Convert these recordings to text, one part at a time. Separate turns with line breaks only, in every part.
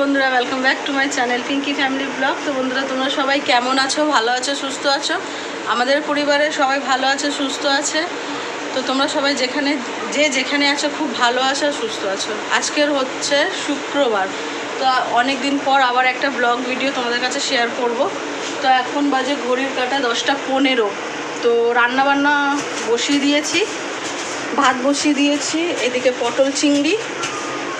বন্ধুরা welcome back to my channel Pinky family vlog তো বন্ধুরা, তোমরা সবাই কেমন আছো? ভালো আছো, সুস্থ আছো? আমাদের পরিবারে সবাই ভালো আছে, সুস্থ আছে। তো তোমরা সবাই যেখানে, যে যেখানে আছো, খুব ভালো আছো, সুস্থ আছো। আজকের হচ্ছে শুক্রবার। তো অনেক দিন পর আবার একটা ব্লগ ভিডিও তোমাদের কাছে শেয়ার করব। তো এখন বাজে ঘড়ির কাটা দশটা পনেরো। তো রান্না বান্না বসিয়ে দিয়েছি, ভাত বসিয়ে দিয়েছি, এদিকে পটল চিংড়ি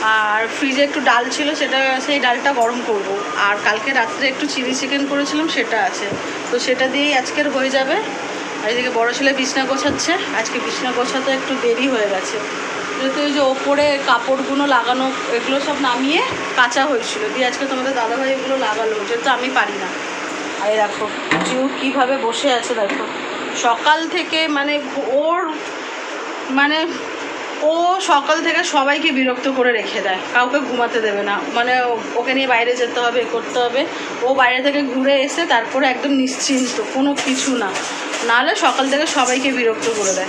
আর ফ্রিজে একটু ডাল ছিল, সেটা, সেই ডালটা গরম করব। আর কালকে রাত্রে একটু চিলি চিকেন করেছিলাম, সেটা আছে। তো সেটা দিয়েই আজকের হয়ে যাবে। আর এদিকে বড়ো ছেলে বিছনা গোছাচ্ছে। আজকে বিছনা গোছাতে একটু দেরি হয়ে গেছে। যেহেতু ওই যে ওপরে কাপড়গুলো লাগানো, এগুলো সব নামিয়ে কাঁচা হয়েছিল। দিয়ে আজকে তোমাদের দাদাভাই এগুলো লাগালো যেহেতু আমি পারি না। আর দেখো, জিউ কীভাবে বসে আছে দেখো। সকাল থেকে মানে ওর মানে ও সকাল থেকে সবাইকে বিরক্ত করে রেখে দেয়। কাউকে ঘুমাতে দেবে না। মানে ওকে নিয়ে বাইরে যেতে হবে করতে হবে। ও বাইরে থেকে ঘুরে এসে তারপরে একদম নিশ্চিন্ত, কোনো কিছু না। নাহলে সকাল থেকে সবাইকে বিরক্ত করে দেয়।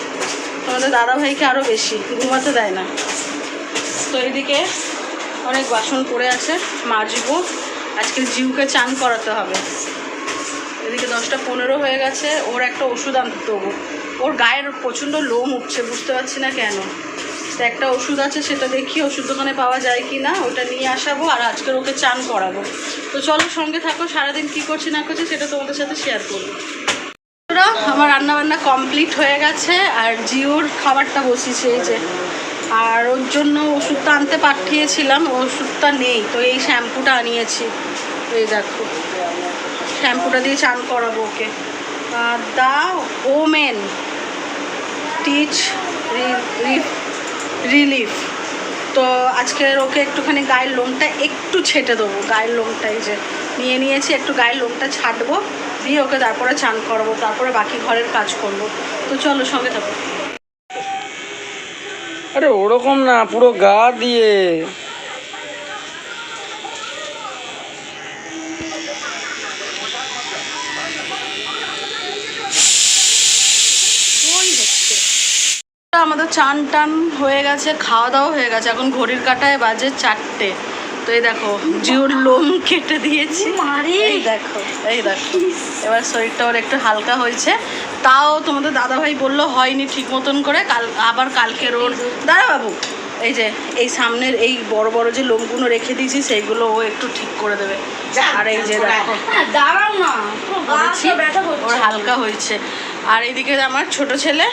তোমাদের দাদাভাইকে আরও বেশি, ঘুমাতে দেয় না। তো এদিকে অনেক বাসন পড়ে আছে, মাজবো। আজকে জিউকে চান করাতে হবে। এদিকে দশটা পনেরো হয়ে গেছে, ওর একটা ওষুধ আনতে দেবো ওর গায়ের প্রচণ্ড লোম উঠছে, বুঝতে পারছি না কেন। একটা ওষুধ আছে, সেটা দেখি ওষুধ দোকানে পাওয়া যায় কি না ওটা নিয়ে আসাবো আর আজকের ওকে চান করাবো। তো চলো সঙ্গে থাকো, সারাদিন কী করছি না করছি সেটা তোমাদের সাথে শেয়ার করব। আমার রান্না বান্না কমপ্লিট হয়ে গেছে, আর জিওর খাবারটা বসিয়েছে এই যে। আর ওর জন্য ওষুধটা আনতে পাঠিয়েছিলাম, ওষুধটা নেই, তো এই শ্যাম্পুটা আনিয়েছি। এই দেখো, শ্যাম্পুটা দিয়ে চান করাবো ওকে। দা ওমেন টিচ রিলিফ তো আজকের ওকে একটুখানি গায়ের লোমটা একটু ছেটে দেবো। গায়ের লোমটাই যে নিয়ে নিয়েছি, একটু গায়ের লোমটা ছাটবো, দিয়ে ওকে তারপরে চান করব, তারপরে বাকি ঘরের কাজ করব। তো চলো সঙ্গে থাকো।
আরে ওরকম না, পুরো গা দিয়ে।
আমাদের চান টান হয়ে গেছে খাওয়া দাওয়া হয়ে গেছে। এখন ঘড়ির কাটায় বাজে চারটে। তো এই দেখো জিওর লোম কেটে দিয়েছি। এই দেখো এই দেখো। এবার শরীরটা ওর একটু হালকা হয়েছে। তাও তোমাদের দাদাভাই বলল হয়নি ঠিক মতন করে কাল আবার কালকের ওর দাদা বাবু এই যে এই সামনের এই বড় বড় যে লোমগুলো রেখে দিয়েছি সেইগুলো ও একটু ঠিক করে দেবে। আর এই যে দেখো করেছি। ওর হালকা হয়েছে। আর এইদিকে আমার ছোট ছেলে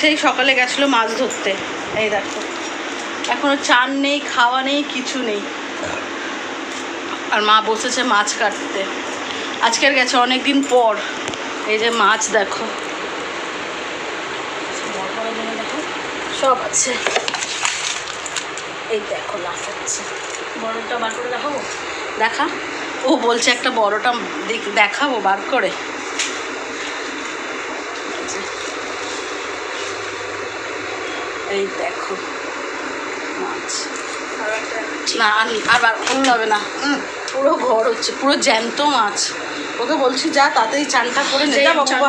সেই সকালে গেছিল মাছ ধরতে। এই দেখো। এখনও চান নেই, খাওয়া নেই, কিছু নেই। আর মা বসেছে মাছ কাটতে। আজকের গেছে অনেক দিন পর। এই যে মাছ দেখো। সব আছে। এই দেখো লাফাচ্ছে
বড়টা বার করে দেখাবো?
দেখা। ও বলছে একটা বড়টা দেখ- দেখাবো, বার করে। এই দেখো। মাছ। না আর আর বার হবে না। পুরো ঘর হচ্ছে পুরো জ্যান্ত মাছ। ওকে বলছি যা তাতেই চানটা করে নে। যা বাবা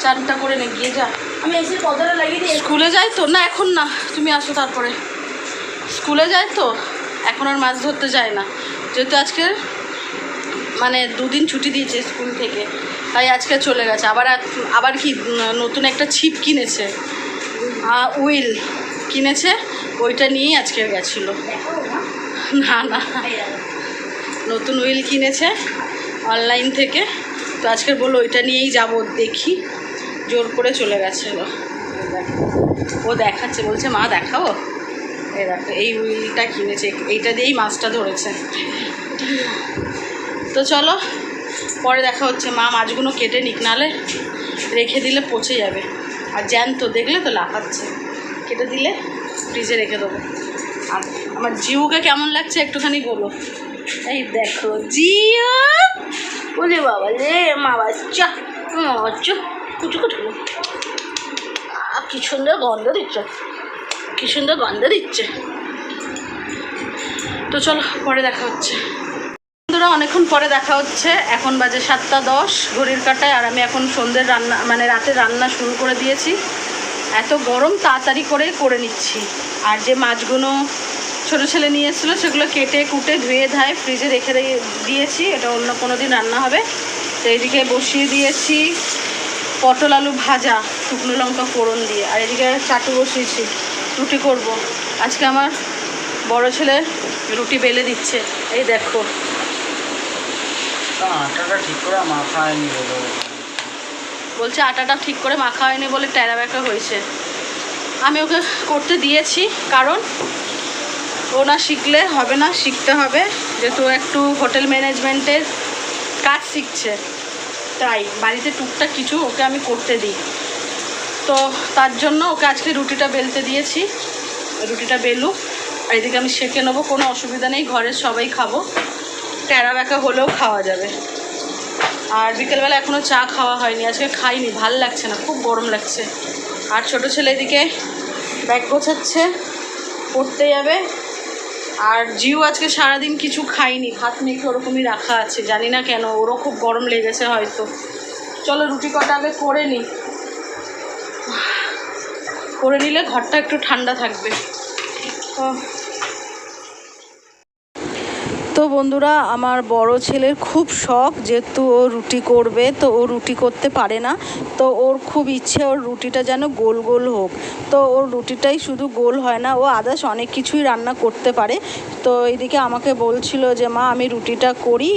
চানটা করে নে গিয়ে যা।
আমি এসে পর্দাটা লাগিয়ে দিই।
স্কুলে যাই তো? না এখন না। তুমি আসো তারপরে। স্কুলে যায় তো? এখন আর মাছ ধরতে যায় না। যেহেতু আজকে মানে দুদিন ছুটি দিয়েছে স্কুল থেকে। তাই আজকে চলে গেছে। আবার আবার কি নতুন একটা ছিপ কিনেছে। উইল কিনেছে, ওইটা নিয়েই আজকে গেছিল। না না, নতুন উইল কিনেছে অনলাইন থেকে। তো আজকে বলল ওইটা নিয়েই যাব, দেখি। জোর করে চলে গেছিল ও। দেখাচ্ছে, বলছে, মা দেখাবো এ দেখো, এই উইলটা কিনেছে, এইটা দিয়েই মাছটা ধরেছে। তো চলো, পরে দেখা হচ্ছে। মা, মাছগুলো কেটে নিক, নালে রেখে দিলে পচে যাবে। আর জ্যান্ত দেখলে তো লাফাচ্ছে। কেটে দিলে ফ্রিজে রেখে দেবো। আর আমার জিউকে কেমন লাগছে একটুখানি বলো। এই দেখো জিও বলে বাবা রে, মা বাচ্চা। কুচু কুচু। কি সুন্দর গন্ধ দিচ্ছে, কি সুন্দর গন্ধ দিচ্ছে। তো চলো, পরে দেখা হচ্ছে। বন্ধুরা, অনেকক্ষণ পরে দেখা হচ্ছে। এখন বাজে সাতটা দশ, ঘড়ির কাটায়, আর আমি এখন সন্ধ্যের রান্না মানে রাতে রান্না শুরু করে দিয়েছি। এত গরম, তাড়াতাড়ি করে করে নিচ্ছি। আর যে মাছগুলো ছোটো ছেলে নিয়ে এসেছিল, সেগুলো কেটে, কুটে, ধুয়ে, ধায় ফ্রিজে রেখে দিয়ে- দিয়েছি। এটা অন্য কোনো দিন রান্না হবে। তো এইদিকে বসিয়ে দিয়েছি পটল আলু ভাজা, শুকনো লঙ্কা ফোড়ন দিয়ে। আর এদিকে চাটু বসিয়েছি, রুটি করব। আজকে আমার বড় ছেলে রুটি বেলে দিচ্ছে। এই দেখো।
আটাটা ঠিক করে মাথায় নিয়ে বলো।
বলছে, আটাটা ঠিক করে মাখা হয়নি বলে ট্যারা ব্যাকা হয়েছে। আমি ওকে করতে দিয়েছি, কারণ ও না শিখলে হবে না, শিখতে হবে। যেহেতু একটু হোটেল ম্যানেজমেন্টের কাজ শিখছে, তাই বাড়িতে টুকটাক কিছু ওকে আমি করতে দিই। তো তার জন্য ওকে আজকে রুটিটা বেলতে দিয়েছি, রুটিটা বেলুক। এদিকে আমি সেঁকে নেব, কোনো অসুবিধা নেই, ঘরের সবাই খাব। ট্যারা ব্যাকা হলেও খাওয়া যাবে। আর বিকেলবেলা এখনও চা খাওয়া হয়নি, আজকে খাইনি, ভালো লাগছে না, খুব গরম লাগছে। আর ছোট ছেলে এদিকে ব্যাগ গোছাচ্ছে, পড়তে যাবে। আর জিও আজকে সারাদিন কিছু খাইনি ভাত মেখে ওরকমই রাখা আছে, জানি না কেন, ওরও খুব গরম লেগেছে হয়তো। চলো রুটি কটা আগে করে নিই করে নিলে ঘরটা একটু ঠান্ডা থাকবে। তো বন্ধুরা, আমার বড় ছেলের খুব শখ যেহেতু ও রুটি করবে, তো ও রুটি করতে পারে না। তো ওর খুব ইচ্ছে ওর রুটিটা যেন গোল গোল হোক। তো ওর রুটিটাই শুধু গোল হয় না, ও আদার্স অনেক কিছুই রান্না করতে পারে। তো এদিকে আমাকে বলছিল যে, মা, আমি রুটিটা করি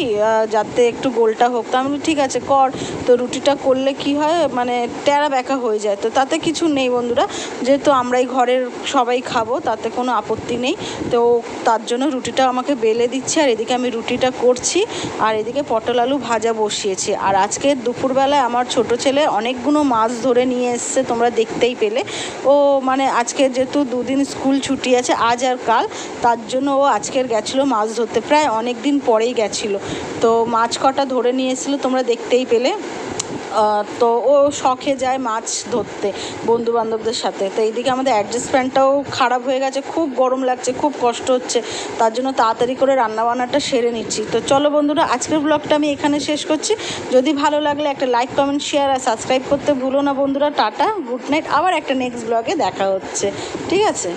যাতে একটু গোলটা হোক। তো আমি ঠিক আছে, কর। তো রুটিটা করলে কি হয় মানে ট্যারা ব্যাকা হয়ে যায়। তো তাতে কিছু নেই বন্ধুরা, যেহেতু আমরাই ঘরের সবাই খাব, তাতে কোনো আপত্তি নেই। তো তার জন্য রুটিটা আমাকে বেলে দিচ্ছে আর এদিকে আমি রুটিটা করছি আর এদিকে পটল আলু ভাজা বসিয়েছি। আর আজকে দুপুরবেলায় আমার ছোট ছেলে অনেকগুলো মাছ ধরে নিয়ে এসছে, তোমরা দেখতেই পেলে। ও মানে আজকে যেহেতু দুদিন স্কুল ছুটি আছে, আজ আর কাল, তার জন্য ও আজকের গেছিল মাছ ধরতে। প্রায় অনেক দিন পরেই গেছিল। তো মাছ কটা ধরে নিয়ে এসেছিল তোমরা দেখতেই পেলে। তো ও শখে যায় মাছ ধরতে বন্ধু বান্ধবদের সাথে। তো এইদিকে আমাদের অ্যাডজাস্টমেন্টটাও খারাপ হয়ে গেছে, খুব গরম লাগছে, খুব কষ্ট হচ্ছে। তার জন্য তাড়াতাড়ি করে রান্নাবান্নাটা সেরে নিচ্ছি। তো চলো বন্ধুরা, আজকের ব্লগটা আমি এখানে শেষ করছি। যদি ভালো লাগলে একটা লাইক কমেন্ট শেয়ার আর সাবস্ক্রাইব করতে ভুলো না বন্ধুরা। টাটা গুড নাইট আবার একটা নেক্সট ব্লগে দেখা হচ্ছে। ঠিক আছে?